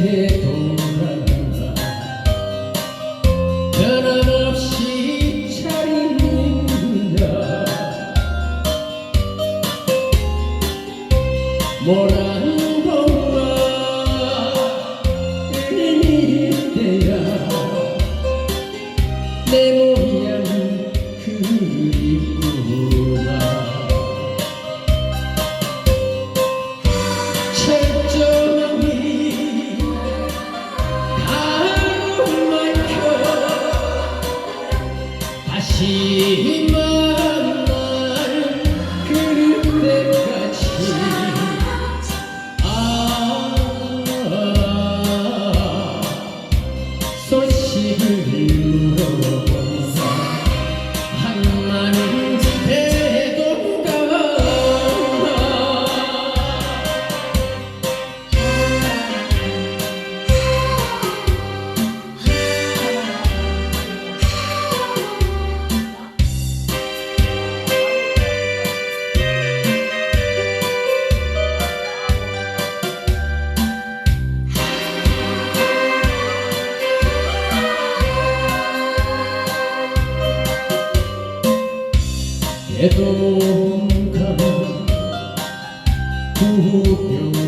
내게 돌아와 변함없이 차리는다. 모란 봄과 은은히 때야. 내 모양 그립고 대동강 구경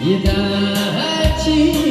이다지도